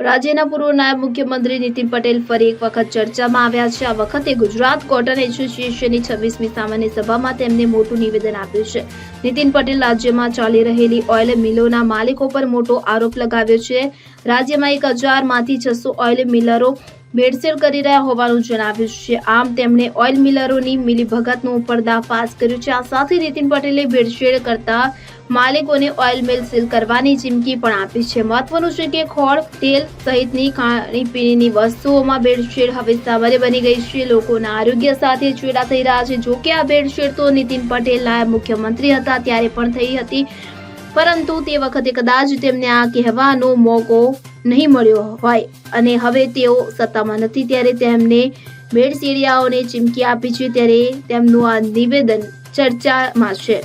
રાજ્યના પૂર્વ નાયબ મુખ્યમંત્રી નીતિન પટેલ ફરી એક વખત ચર્ચામાં આવ્યા છે. આ વખતે ગુજરાત કોટન એસોસિએશનની છવ્વીસમી સામાન્ય સભામાં તેમને મોટું નિવેદન આપ્યું છે. નીતિન પટેલ રાજ્યમાં ચાલી રહેલી ઓઇલ મિલોના માલિકો પર મોટો આરોપ લગાવ્યો છે. રાજ્યમાં એક હજારમાંથી છસો ઓઇલ મિલરો ભેળસેળ કરી રહ્યા હોવાનું જણાવ્યું છે. આમ તેમણે ઓઇલ મિલરોની મિલીભગતનો પર્દાફાશ કર્યો છે. આ સાથે નીતિન પટેલે ભેળસેળ કરતા માલિકોને ઓઇલ મિલ સીલ કરવાની ચીમકી પણ આપી છે. મહત્વનું છે કે ખોળ, તેલ સહિતની ખાણીપીણીની વસ્તુઓમાં ભેળસેળ હવે સામાન્ય બની ગઈ છે. લોકોના આરોગ્ય સાથે ચેડા થઈ રહ્યા છે. જો કે આ ભેળસેળ તો નીતિન પટેલ નાયબ મુખ્યમંત્રી હતા ત્યારે પણ થઈ હતી. પરંતુ તે વખતે કદાચ તેમને આ કહેવાનો મોકો નહીં મળ્યો હોય અને હવે તેઓ સત્તામાં નથી. ત્યારે તેમને ભેળસેળિયાઓને ચીમકી આપી છે. ત્યારે તેમનું આ નિવેદન ચર્ચામાં છે.